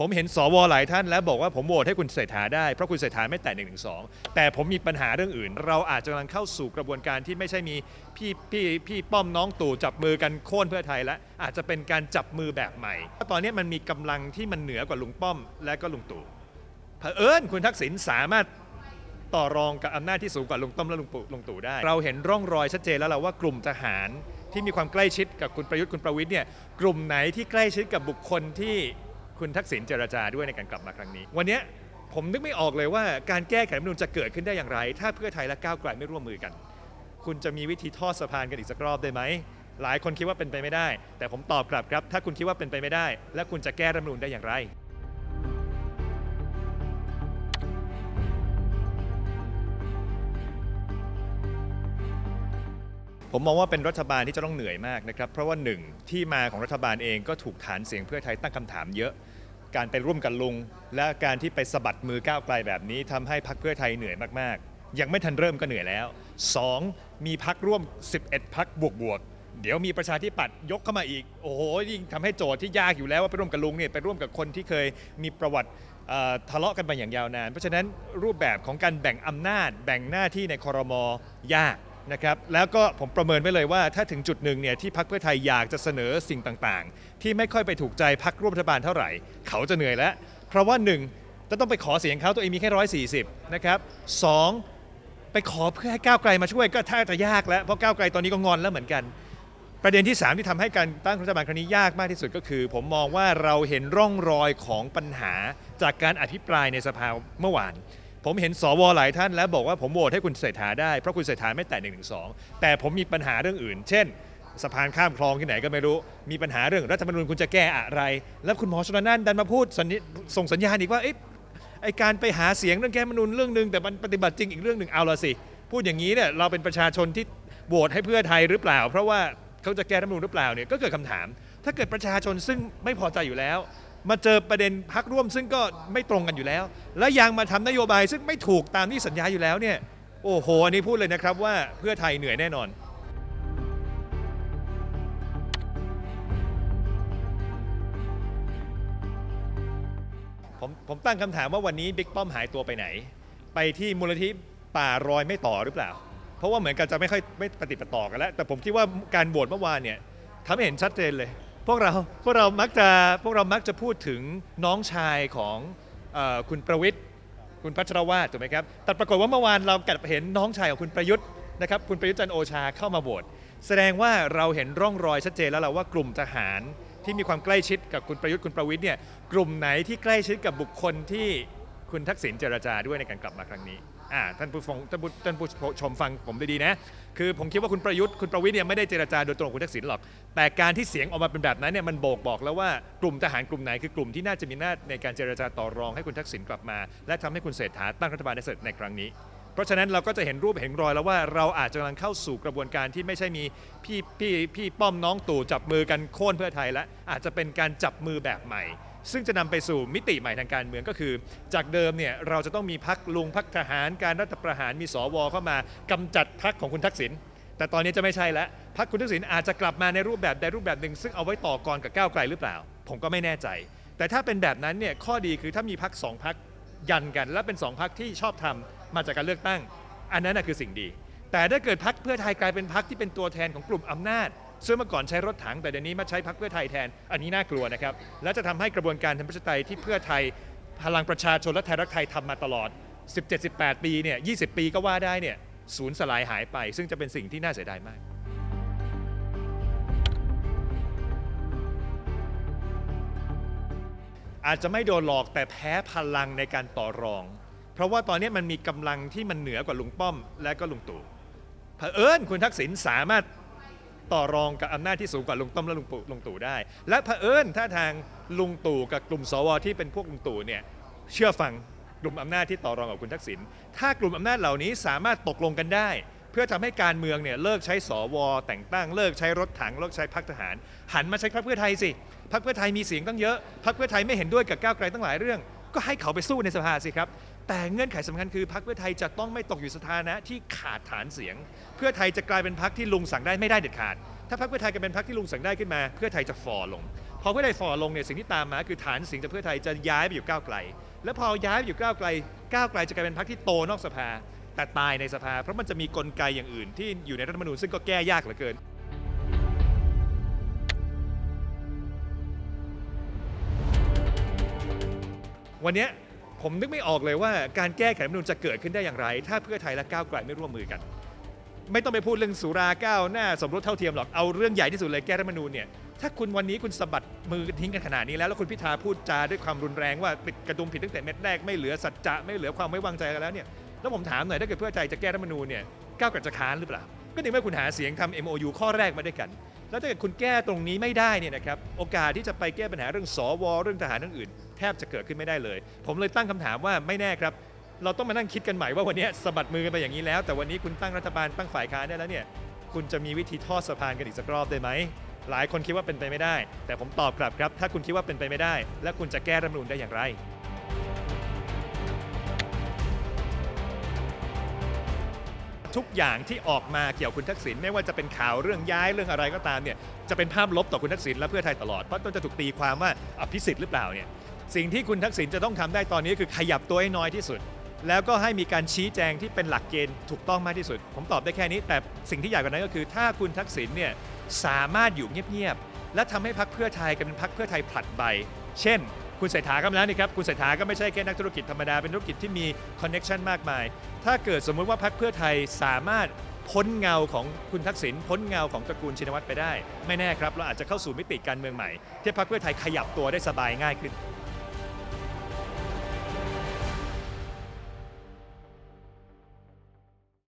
ผมเห็นสวหลายท่านแล้วบอกว่าผมโหวตให้คุณเศรษฐาได้ เพราะคุณเศรษฐาไม่แตะหนึ่งถึงสองแต่ผมมีปัญหาเรื่องอื่น เราอาจจะกำลังเข้าสู่กระบวนการที่ไม่ใช่มีพี่พี่พี่ป้อมน้องตู่จับมือกันโค่นเพื่อไทยแล้วอาจจะเป็นการจับมือแบบใหม่ตอนนี้มันมีกำลังที่มันเหนือกว่าลุงป้อมและก็ลุงตู่เผอิญคุณทักษิณสามารถต่อรองกับอำนาจที่สูงกว่าลุงต้อมและลุงปู่ลุงตู่ได้ เราเห็นร่องรอยชัดเจนแล้วเราว่ากลุ่มทหารที่มีความใกล้ชิดกับคุณประยุทธ์คุณประวิทย์เนี่ยกลุ่มไหนที่ใกล้ชิดกับบุคคลที่ คุณทักษิณเจรจาด้วยในการกลับมาครั้งนี้ วันนี้ผมนึกไม่ออกเลยว่าการแก้ไขรัฐธรรมนูญจะเกิดขึ้นได้อย่างไร ถ้าเพื่อไทยและก้าวไกลไม่ร่วมมือกัน คุณจะมีวิธีทอดสะพานกันอีกสักรอบได้ไหมหลายคนคิดว่าเป็นไปไม่ได้ แต่ผมตอบกลับครับ ถ้าคุณคิดว่าเป็นไปไม่ได้ และคุณจะแก้รัฐธรรมนูญได้อย่างไร ผมมองว่าเป็นรัฐบาลที่จะต้องเหนื่อยมากนะครับ เพราะว่าหนึ่งที่มาของรัฐบาลเองก็ถูกฐานเสียงเพื่อไทยตั้งคำถามเยอะ การไปร่วมกันลุงและการที่ไปสะบัดมือก้าวไกลแบบนี้ทำให้พักเพื่อไทยเหนื่อยมากๆ ยังไม่ทันเริ่มก็เหนื่อยแล้ว 2. มีพักร่วม 11 พักบวกบวกเดี๋ยวมีประชาธิปัตย์ยกเข้ามาอีก โอ้โหยิ่งทำให้โจทย์ที่ยากอยู่แล้วว่าไปร่วมกับลุงเนี่ยไปร่วมกับคนที่เคยมีประวัติทะเลาะกันมาอย่างยาวนาน เพราะฉะนั้นรูปแบบของการแบ่งอำนาจ แบ่งหน้าที่ในคอรมอยาก นะครับแล้วก็ผมประเมินไว้เลยว่าถ้าถึงจุดหนึ่งเนี่ยที่พักเพื่อไทยอยากจะเสนอสิ่งต่างๆ ที่ไม่ค่อยไปถูกใจพักร่วมรัฐบาลเท่าไหร่ เขาจะเหนื่อยแล้ว เพราะว่าหนึ่งจะต้องไปขอเสียงเขาตัวเองมีแค่ร้อยสี่สิบนะครับสองไปขอเพื่อให้ก้าวไกลมาช่วยก็ถ้าจะยากแล้วเพราะก้าวไกลตอนนี้ก็งอนแล้วเหมือนกัน ประเด็นที่ 3 ที่ทำให้การตั้งรัฐบาลครั้งนี้ยากมากที่สุดก็คือ ผมมองว่าเราเห็นร่องรอยของปัญหาจากการอภิปรายในสภาเมื่อวาน ผมเห็นสวหลายท่านแล้วบอกว่าผมโหวตให้คุณเศรษฐาได้ เพราะคุณเศรษฐาไม่แตะหนึ่งถึงสองแต่ผมมีปัญหาเรื่องอื่น เช่นสะพานข้ามคลองที่ไหนก็ไม่รู้ มีปัญหาเรื่องรัฐธรรมนูญคุณจะแก้อะไร แล้วคุณหมอชนน่านดันมาพูดส่งสัญญาณอีกว่าเอ๊ะไอการไปหาเสียงเรื่องแก้รัฐธรรมนูญเรื่องหนึ่งแต่มันปฏิบัติจริงอีกเรื่องหนึ่งเอาละสิ พูดอย่างนี้เนี่ยเราเป็นประชาชนที่โหวตให้เพื่อไทยหรือเปล่า เพราะว่าเขาจะแก้รัฐธรรมนูญหรือเปล่าเนี่ยก็เกิดคำถาม ถ้าเกิดประชาชนซึ่งไม่พอใจอยู่แล้ว มาเจอประเด็นพักร่วมซึ่งก็ไม่ตรงกันอยู่แล้ว แล้วยังมาทำนโยบายซึ่งไม่ถูกตามที่สัญญาอยู่แล้วเนี่ยโอ้โหอันนี้พูดเลยนะครับว่าเพื่อไทยเหนื่อยแน่นอนผมผมตั้งคำถามว่าวันนี้บิ๊กป้อมหายตัวไปไหน ไปที่มูลนิธิป่ารอยไม่ต่อหรือเปล่า เพราะว่าเหมือนกันจะไม่ค่อยไม่ปฏิปต่อกันแล้ว แต่ผมคิดว่าการโหวตเมื่อวานเนี่ยทำให้เห็นชัดเจนเลย พวกเราพวกเรามักจะพวกเรามักจะพูดถึงน้องชายของเออคุณประวิทย์คุณพัชรวาทถูกไหมครับแต่ปรากฏว่าเมื่อวานเรากลับเห็นน้องชายของคุณประยุทธ์นะครับคุณประยุทธ์จันทร์โอชาเข้ามาโหวตแสดงว่าเราเห็นร่องรอยชัดเจนแล้วเราว่ากลุ่มทหารที่มีความใกล้ชิดกับคุณประยุทธ์คุณประวิทย์เนี่ยกลุ่มไหนที่ใกล้ชิดกับบุคคลที่คุณทักษิณเจรจาด้วยในการกลับมาครั้งนี้ อ่าท่านผู้ฟังท่านผู้ท่านผู้ชมฟังผมดีๆนะ คือผมคิดว่าคุณประยุทธ์คุณประวิทย์เนี่ยไม่ได้เจรจาโดยตรงกับคุณทักษิณหรอก แต่การที่เสียงออกมาเป็นแบบนั้นเนี่ยมันโบกบอกแล้วว่ากลุ่มทหารกลุ่มไหนคือกลุ่มที่น่าจะมีหน้าในการเจรจาต่อรองให้คุณทักษิณกลับมา และทำให้คุณเศรษฐาตั้งรัฐบาลได้สำเร็จในครั้งนี้ เพราะฉะนั้นเราก็จะเห็นรูปเห็นรอยแล้วว่าเราอาจจะกำลังเข้าสู่กระบวนการที่ไม่ใช่มีพี่พี่พี่ป้อมน้องตู่จับมือกันโค่นเพื่อไทยแล้วอาจจะเป็นการจับมือแบบใหม่ ซึ่งจะนำไปสู่มิติใหม่ทางการเมืองก็คือ จากเดิมเนี่ยเราจะต้องมีพักลุงพักทหารการรัฐประหารมีสวเข้ามากำจัดพักของคุณทักษิณแต่ตอนนี้จะไม่ใช่แล้วพักคุณทักษิณอาจจะกลับมาในรูปแบบใดรูปแบบหนึ่งซึ่งเอาไว้ต่อกรกับก้าวไกลหรือเปล่า ผมก็ไม่แน่ใจ แต่ถ้าเป็นแบบนั้นเนี่ยข้อดีคือถ้ามีพักสองพักยันกัน และเป็นสองพักที่ชอบทำมาจากการเลือกตั้ง อันนั้นนะคือสิ่งดี แต่ถ้าเกิดพักเพื่อไทยกลายเป็นพักที่เป็นตัวแทนของกลุ่มอำนาจ ซึ่งเมื่อก่อนใช้รถถังแต่เดี๋ยวนี้มาใช้พักเพื่อไทยแทน อันนี้น่ากลัวนะครับ และจะทำให้กระบวนการทางประชาธิปไตยที่เพื่อไทยพลังประชาชนและไทยรักไทยทำมาตลอด 17-18 ปีเนี่ย 20 ปีก็ว่าได้เนี่ยสูญสลายหายไป ซึ่งจะเป็นสิ่งที่น่าเสียดายมากอาจจะไม่โดนหลอกแต่แพ้พลังในการต่อรอง เพราะว่าตอนนี้มันมีกำลังที่มันเหนือกว่าลุงป้อมและก็ลุงตู่เผอิญคุณทักษิณสามารถ ต่อรองกับอำนาจที่สูงกว่าลุงต้อมและลุงปู่ลุงตู่ได้ และเผอิญถ้าทางลุงตู่กับกลุ่มสวที่เป็นพวกลุงตู่เนี่ยเชื่อฟังกลุ่มอำนาจที่ต่อรองกับคุณทักษิณถ้ากลุ่มอำนาจเหล่านี้สามารถตกลงกันได้ เพื่อทำให้การเมืองเนี่ยเลิกใช้สว แต่งตั้งเลิกใช้รถถังเลิกใช้พักทหาร หันมาใช้พรรคเพื่อไทยสิพรรคเพื่อไทยมีเสียงตั้งเยอะพรรคเพื่อไทยไม่เห็นด้วยกับก้าวไกลตั้งหลายเรื่อง ก็ให้เขาไปสู้ในสภาสิครับ แต่เงื่อนไขสำคัญคือพรรคเพื่อไทยจะต้องไม่ตกอยู่สถานะที่ขาดฐานเสียง เพื่อไทยจะกลายเป็นพรรคที่ลุงสั่งได้ไม่ได้เด็ดขาด ถ้าพรรคเพื่อไทยกลายเป็นพรรคที่ลุงสั่งได้ขึ้นมา เพื่อไทยจะฟอลง พอเพื่อไทยฝ่อลงเนี่ยสิ่งที่ตามมาคือฐานเสียงจากเพื่อไทยจะย้ายไปอยู่ก้าวไกล แล้วพอย้ายไปอยู่ก้าวไกล ก้าวไกลจะกลายเป็นพรรคที่โตนอกสภา แต่ตายในสภา เพราะมันจะมีกลไกอย่างอื่น ที่อยู่ในรัฐธรรมนูญซึ่งก็แก้ยากเหลือเกินวันนี้ ผมนึกไม่ออกเลยว่าการแก้ไขรัฐธรรมนูญจะเกิดขึ้นได้อย่างไร ถ้าเพื่อไทยและก้าวไกลไม่ร่วมมือกัน ไม่ต้องไปพูดเรื่องสุราก้าวหน้าสมรสเท่าเทียมหรอกเอาเรื่องใหญ่ที่สุดเลยแก้รัฐธรรมนูญเนี่ยถ้าคุณวันนี้คุณสะบัดมือทิ้งกันขนาดนี้แล้วแล้วคุณพิธาพูดจาด้วยความรุนแรงว่าปิดกระดุมผิดตั้งแต่เม็ดแรกไม่เหลือสัจจะไม่เหลือความไว้วางใจกันแล้วเนี่ยแล้วผมถามหน่อยถ้าเกิดเพื่อไทยจะแก้รัฐธรรมนูญเนี่ยก้าวไกลจะค้านหรือเปล่า ก็ในเมื่อคุณหาเสียงทำ MOU ข้อแรกมาด้วยกัน แล้วถ้าเกิดคุณแก้ตรงนี้ไม่ได้เนี่ยนะครับโอกาสที่จะไปแก้ปัญหาเรื่องสวเรื่องทหารเรื่องอื่น แทบจะเกิดขึ้นไม่ได้เลย ผมเลยตั้งคำถามว่าไม่แน่ครับ เราต้องมานั่งคิดกันใหม่ว่าวันนี้สะบัดมือกันไปอย่างนี้แล้ว แต่วันนี้คุณตั้งรัฐบาลตั้งฝ่ายค้านได้แล้วเนี่ยคุณจะมีวิธีทอดสะพานกันอีกสักรอบได้ไหมหลายคนคิดว่าเป็นไปไม่ได้ แต่ผมตอบกลับครับ ถ้าคุณคิดว่าเป็นไปไม่ได้ และคุณจะแก้รัฐมนูญได้อย่างไรทุกอย่างที่ออกมาเกี่ยวกับคุณทักษิณไม่ว่าจะเป็นข่าวเรื่องย้ายเรื่องอะไรก็ตามเนี่ยจะเป็นภาพลบต่อคุณทักษิณและเพื่อไทยตลอดเพราะต้องจะถูกตีความว่าอภิสิทธิ์หรือเปล่าเนี่ย สิ่งที่คุณทักษิณจะต้องทำได้ตอนนี้คือขยับตัวให้น้อยที่สุด แล้วก็ให้มีการชี้แจงที่เป็นหลักเกณฑ์ถูกต้องมากที่สุด ผมตอบได้แค่นี้ แต่สิ่งที่ใหญ่กว่านั้นก็คือ ถ้าคุณทักษิณเนี่ยสามารถอยู่เงียบๆและทำให้พรรคเพื่อไทยกลายเป็นพรรคเพื่อไทยผลัดใบ เช่น คุณเศรษฐาก็มาแล้วนี่ครับคุณเศรษฐาก็ไม่ใช่แค่นักธุรกิจธรรมดาเป็นธุรกิจที่มีคอนเน็ชันมากมาย ถ้าเกิดสมมุติว่าพรรคเพื่อไทยสามารถพ้นเงาของคุณทักษิณพ้นเงาของตระกูลชินวัตรไปได้ ไม่แน่ครับ เราอาจจะเข้าสู่มิติการเมืองใหม่ ที่พรรคเพื่อไทยขยับตัวได้สบายง่ายขึ้น